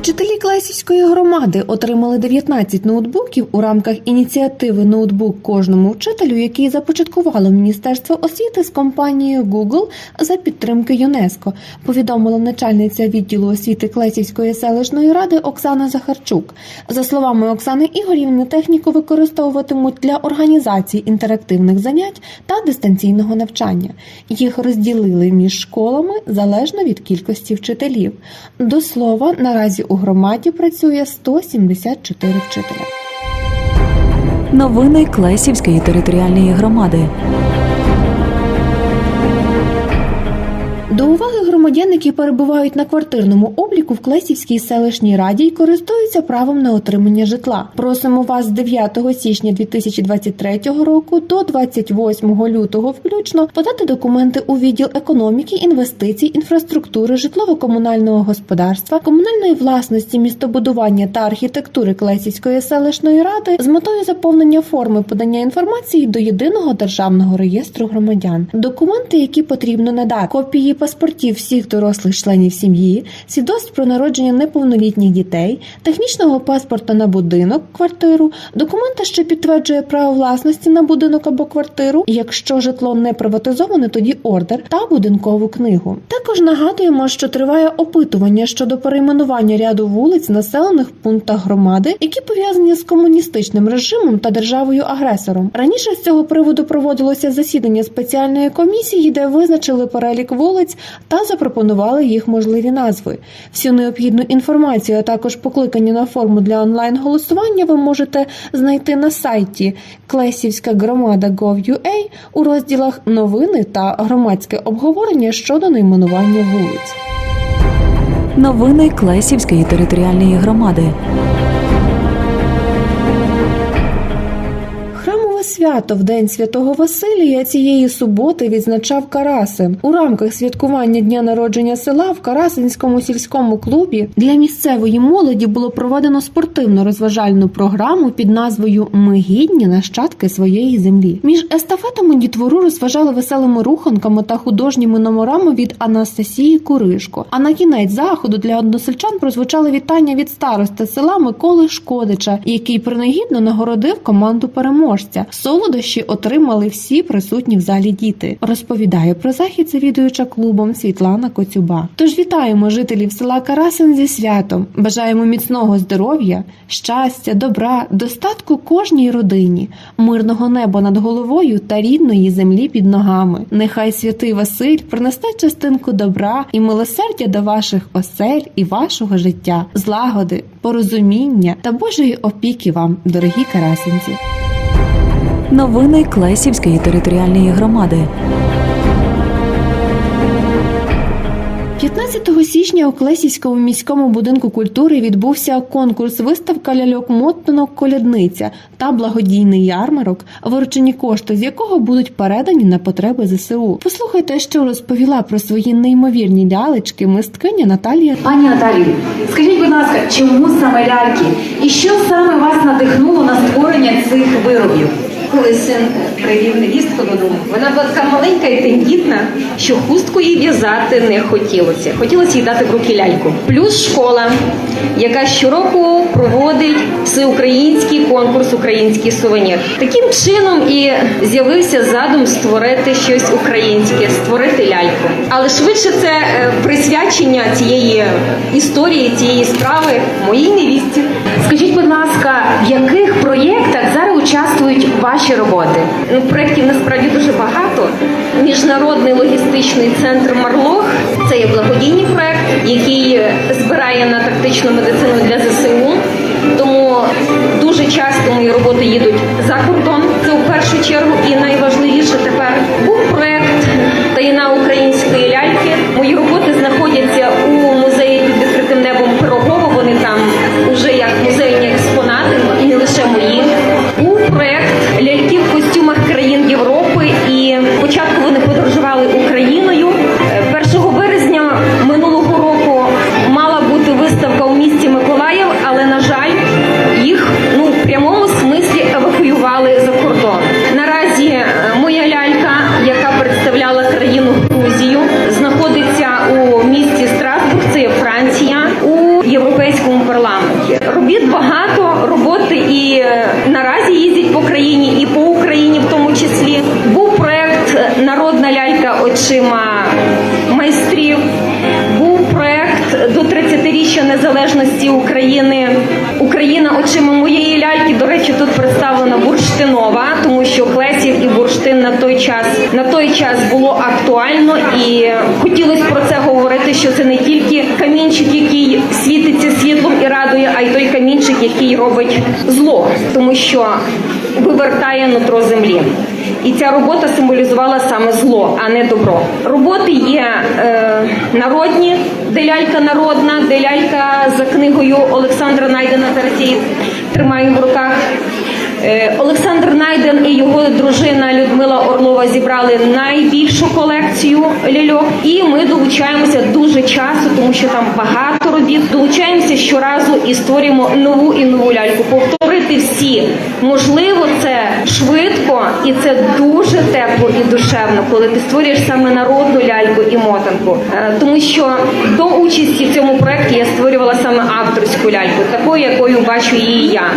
Учителі Клесівської громади отримали 19 ноутбуків у рамках ініціативи Ноутбук кожному вчителю, який започаткувало Міністерство освіти з компанією Google за підтримки ЮНЕСКО. Повідомила начальниця відділу освіти Клесівської селищної ради Оксана Захарчук. За словами Оксани Ігорівни, техніку використовуватимуть для організації інтерактивних занять та дистанційного навчання. Їх розділили між школами залежно від кількості вчителів. До слова, наразі у громаді працює 174 вчителя. Новини Клесівської територіальної громади. До уваги громадян, які перебувають на квартирному обліку в Клесівській селищній раді і користуються правом на отримання житла. Просимо вас з 9 січня 2023 року до 28 лютого включно подати документи у відділ економіки, інвестицій, інфраструктури, житлово-комунального господарства, комунальної власності, містобудування та архітектури Клесівської селищної ради з метою заповнення форми подання інформації до єдиного державного реєстру громадян. Документи, які потрібно надати, копії паспортів всіх дорослих членів сім'ї, свідоцтв про народження неповнолітніх дітей, технічного паспорта на будинок, квартиру, документа, що підтверджує право власності на будинок або квартиру, якщо житло не приватизоване, тоді ордер та будинкову книгу. Також нагадуємо, що триває опитування щодо перейменування ряду вулиць населених пунктах громади, які пов'язані з комуністичним режимом та державою агресором. Раніше з цього приводу проводилося засідання спеціальної комісії, де визначили перелік вулиць та запропонували їх можливі назви. Всю необхідну інформацію, а також покликання на форму для онлайн голосування ви можете знайти на сайті Клесівська громада Gov.ua у розділах Новини та громадське обговорення щодо найменування вулиць. Новини Клесівської територіальної громади. Свято в День Святого Василія цієї суботи відзначав Карасин. У рамках святкування дня народження села в Карасинському сільському клубі для місцевої молоді було проведено спортивно-розважальну програму під назвою Ми гідні нащадки своєї землі. Між естафетами дітвору розважали веселими руханками та художніми номерами від Анастасії Куришко. А на кінець заходу для односельчан прозвучали вітання від старости села Миколи Шкодича, який принагідно нагородив команду переможця. Солодощі отримали всі присутні в залі діти. Розповідає про захід завідуюча клубом Світлана Коцюба. Тож вітаємо жителів села Карасин зі святом. Бажаємо міцного здоров'я, щастя, добра, достатку кожній родині, мирного неба над головою та рідної землі під ногами. Нехай святий Василь принесе частинку добра і милосердя до ваших осель і вашого життя, злагоди, порозуміння та Божої опіки вам, дорогі карасинці. Новини Клесівської територіальної громади. 15 січня у Клесівському міському будинку культури відбувся конкурс виставка ляльок мотанок колядниця та благодійний ярмарок, виручені кошти з якого будуть передані на потреби ЗСУ. Послухайте, що розповіла про свої неймовірні лялечки мисткиня Наталія Пані Наталію, скажіть, будь ласка, чому саме ляльки? І що саме вас надихнуло на створення цих виробів? Коли син привів невістку додому, вона була така маленька і тендітна, що хустку їй в'язати не хотілося. Хотілося їй дати в руки ляльку. Плюс школа, яка щороку проводить всеукраїнський конкурс Український сувенір. Таким чином і з'явився задум створити щось українське, створити ляльку. Але швидше це е, присвячення цієї історії, цієї справи моїй невісті. Скажіть, будь ласка, в яких проєктах участвують ваші роботи? Ну, проєктів насправді дуже багато. Міжнародний логістичний центр Марлох це є благодійний проект, який збирає на тактичну медицину для ЗСУ. Тому дуже часто мої роботи їдуть за кордон. Це у першу чергу і найважливіше тепер був проект таїна української незалежності України. Україна очима моєї ляльки. До речі, тут представлена бурштинова, тому що Клесів і бурштин на той час на той час було актуально і хотілося про це говорити, що це не тільки камінчик, який світиться світлом і радує, а й той камінчик, який робить зло, тому що вивертає нутро землі. І ця робота символізувала саме зло, а не добро. Роботи є е, народні, де лялька народна, де лялька за книгою Олександра Найдена зараз тримає в руках. Е, Олександр Найден і його дружина Людмила Орлова зібрали найбільшу колекцію ляльок, і ми долучаємося дуже часто, тому що там багато робіт. Долучаємося щоразу і створюємо нову і нову ляльку. Повторити всі можливо, це швидко і це дуже тепло і душевно, коли ти створюєш саме народну ляльку і мотанку. Е, Тому що до участі в цьому проєкті я створювала саме авторську ляльку, такою, якою бачу її я.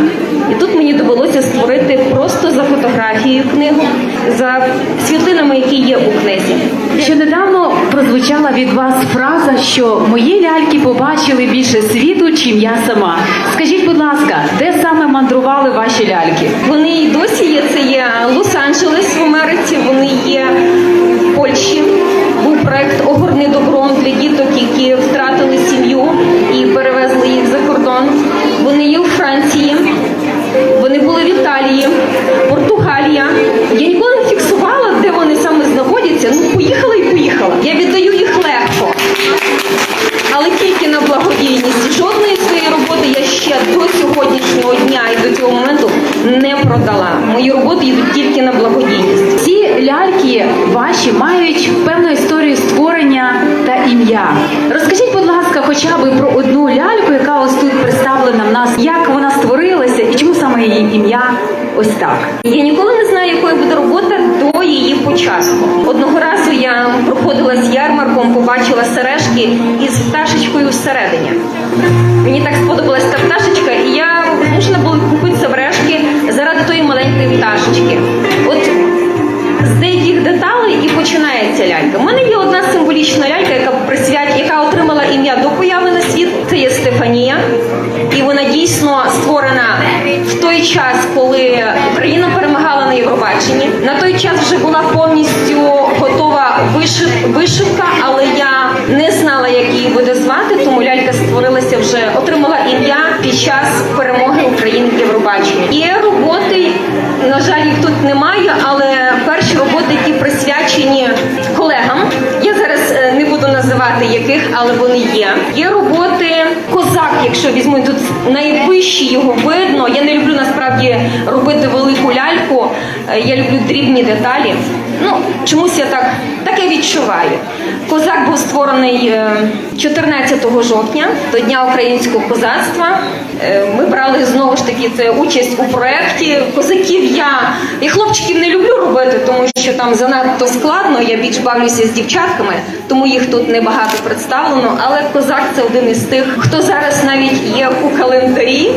І тут мені довелося створити просто за фотографією книгу, за світлинами, які є у книзі. Ще недавно прозвучала від вас фраза, що мої ляльки побачили більше світу, чим я сама. Скажіть, будь ласка, де саме мандрували ваші ляльки? Вони і досі є. Це є Лос-Анджелес в Америці, вони є в Польщі. Був проект Огорни добром для діток, які втратили сім'ю і перевезли їх за кордон. Вони є у Франції, Італії, Португалія. Я ніколи не фіксувала, де вони саме знаходяться. Ну, поїхала і поїхала. Я віддаю їх легко. Але тільки на благодійність. Жодної своєї роботи я ще до сьогоднішнього дня і до цього моменту не продала. Мої роботи йдуть тільки на благодійність. Ці ляльки ваші мають ось так. Я ніколи не знаю, якою буде робота до її початку. Одного разу я проходила з ярмарком, побачила сережки із пташечкою всередині. Мені так сподобалась та пташечка, і я змушена була купити сережки заради тої маленької пташечки. От з деяких деталей і починається лялька. У мене є одна символічна лялька, яка присвят... яка отримала ім'я до появи на світ. Це є Стефанія. І вона дійсно створена час, коли Україна перемагала на Євробаченні. На той час вже була повністю готова вишивка, але я не знала, як її буде звати, тому лялька створилася вже, отримала ім'я під час перемоги України в Євробаченні. Є роботи, на жаль, їх тут немає, але перші роботи, які присвячені колегам. Я зараз е, не буду називати яких, але вони є. Є роботи якщо візьму тут найвищі його видно. Я не люблю насправді робити велику ляльку. Е, Я люблю дрібні деталі. Ну чомусь я так відчуваю. Козак був створений е, 14 жовтня до Дня українського козацтва. Е, Ми брали знову ж таки це участь у проєкті. Козаків я і хлопчиків не люблю робити, тому що там занадто складно. Я більш бавлюся з дівчатками, тому їх тут небагато представлено. Але козак це один із тих, хто зараз навіть є у календарі.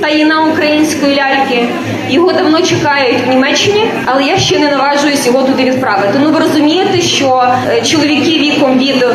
Таїна української ляльки. Його давно чекають в Німеччині, але я ще не наважуюсь його туди відправити. Ну ви розумієте, що е, чоловіки віком від до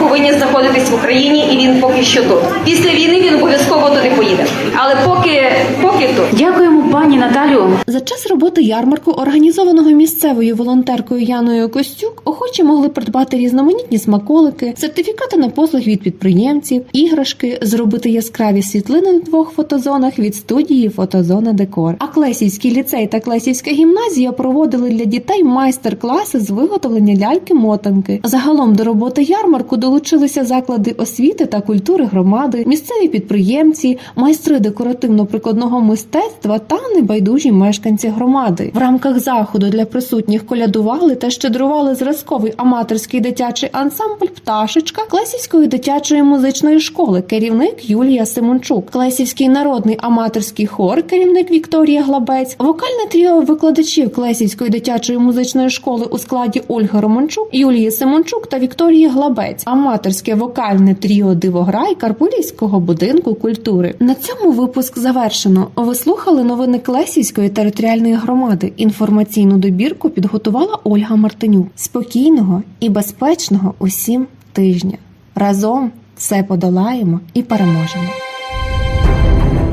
повинні знаходитись в Україні, і він поки що тут. Після війни він обов'язково туди поїде. Але поки поки тут. Дякуємо, пані Наталю. За час роботи ярмарку, організованого місцевою волонтеркою Яною Костюк, охочі могли придбати різноманітні смаколики, сертифікати на послуг від підприємців, іграшки, зробити яскраві світлини на двох фотозонах від студії Фотозона Декор. А Клесівський ліцей та Клесівська гімназія проводили для дітей майстер-класи з виготовлення ляльки-мотанки. Загалом до роботи ярмарку долучилися заклади освіти та культури громади, місцеві підприємці, майстри декоративно-прикладного мистецтва та небайдужі мешканці громади. В рамках заходу для присутніх колядували та щедрували зразковий аматорський дитячий ансамбль Пташечка Клесівської дитячої музичної школи, керівник Юлія Симончук, Клесівський народний аматорський хор, керівник Вікторія Глабець, вокальне тріо викладачів Клесівської дитячої музичної школи у складі Ольги Романчук, Юлії Симончук та Вікторії Глабець, аматорське вокальне тріо Дивограй Карпулівського будинку культури. На цьому випуск завершено. Ви слухали новини Клесівської територіальної громади. Інформаційну добірку підготувала Ольга Мартинюк. Спокійного і безпечного усім тижня. Разом все подолаємо і переможемо.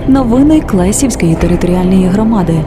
Новини Клесівської територіальної громади.